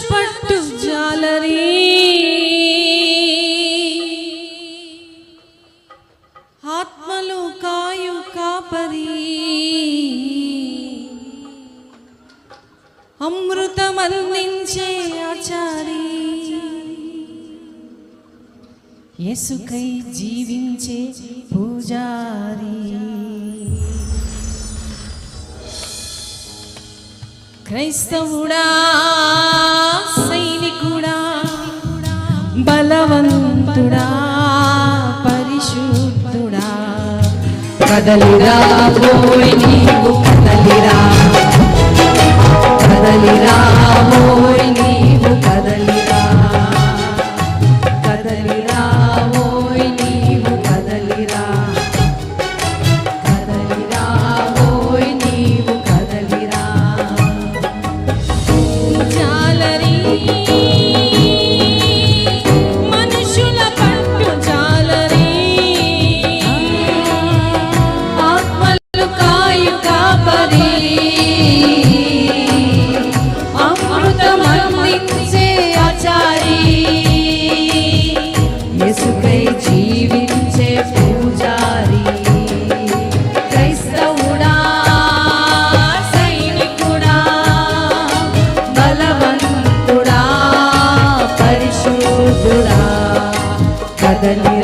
పట్టు జాలరీ. ఆత్మలు కాయు కాపరి. అమృతమందించే ఆచారి. ఎసుకై జీవించే పూజారి. క్రైస్తవుడా సైనికుడా బలవంతుడా పరిశుద్ధుడా. కదలిరా పోయి కదలిరా. కదలిరా పరిశుద్ధుడా కదలి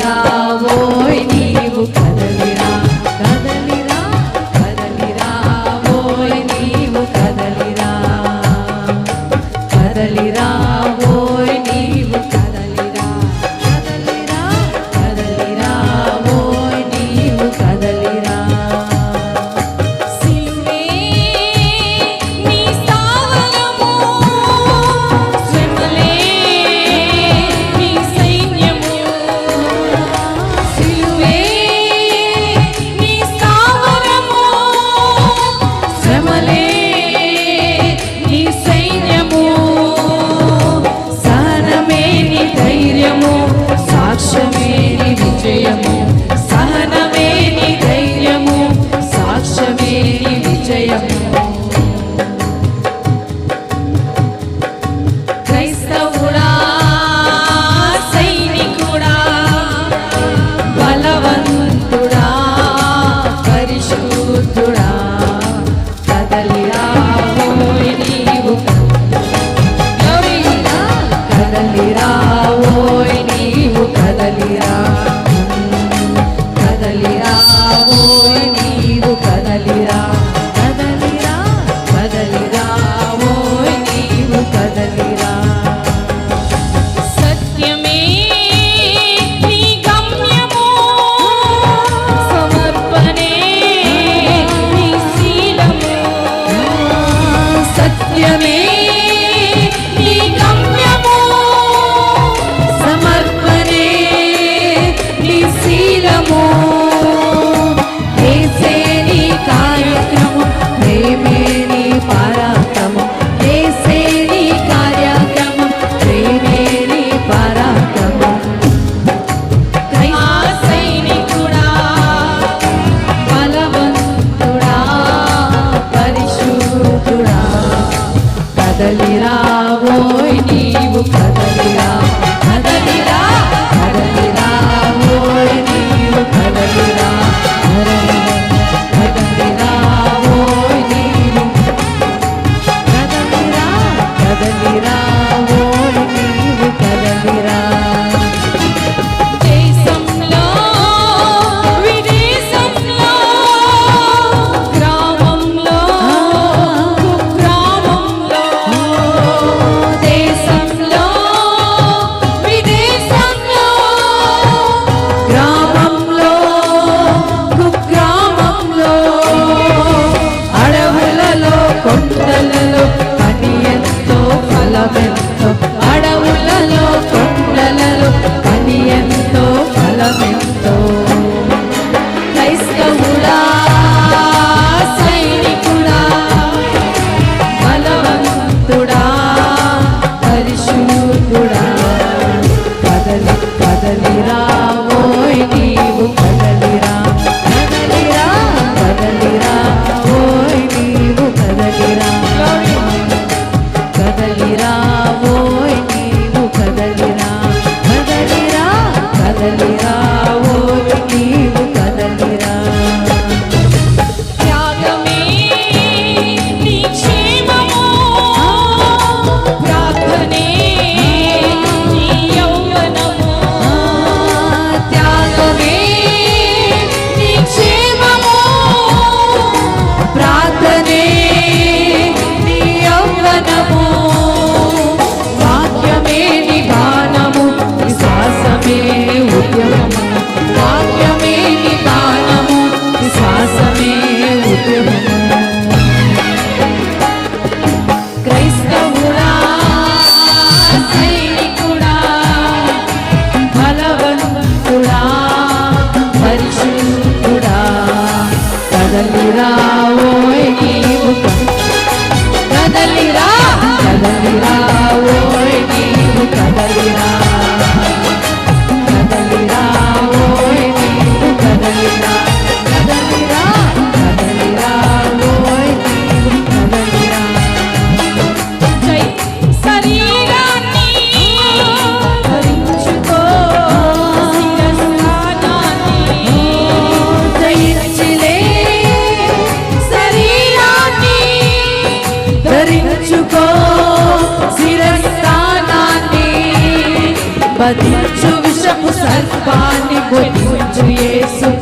Thank you.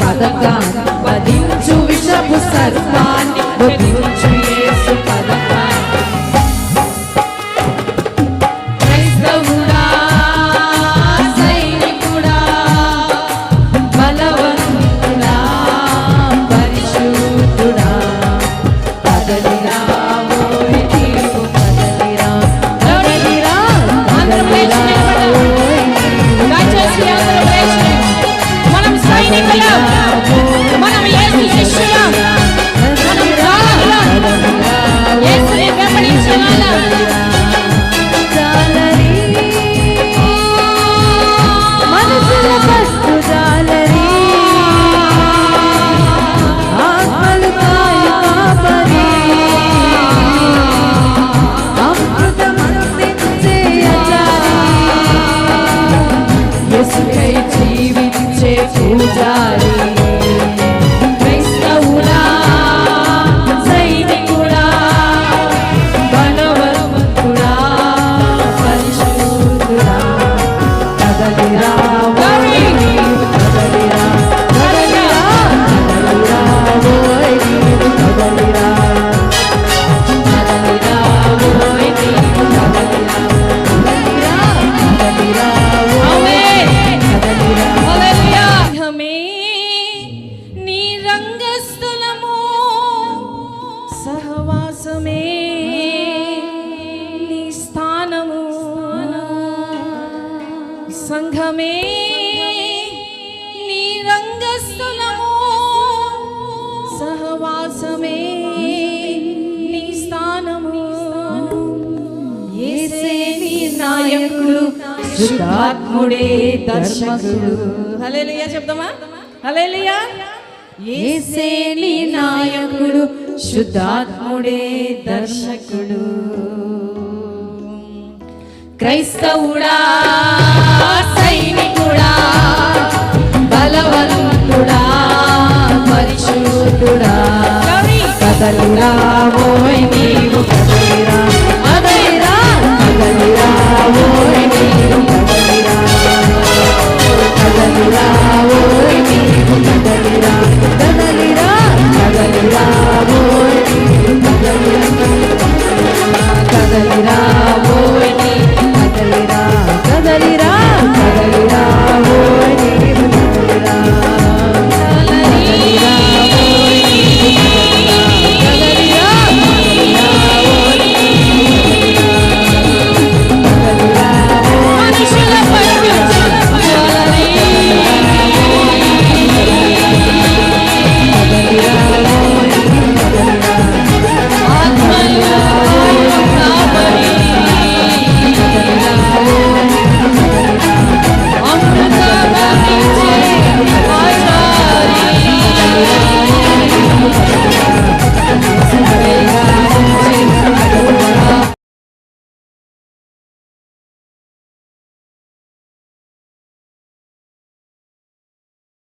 പതക്കാൻ జీవించే పూజారి. సంఘమే నీ రంగస్థలము. సహవాసమే నీ స్థానము. ఏసే నీ నాయకుడు శుద్ధాత్ముడే దర్శకుడు. హలేలియా చెప్దామా? హలేలియా ఏసే నీ నాయకుడు శుద్ధాత్ముడే దర్శకుడు. క్రైస్తవుడా సైనికుడా బలవంతుడా పరిశుద్ధుడా కథలుడా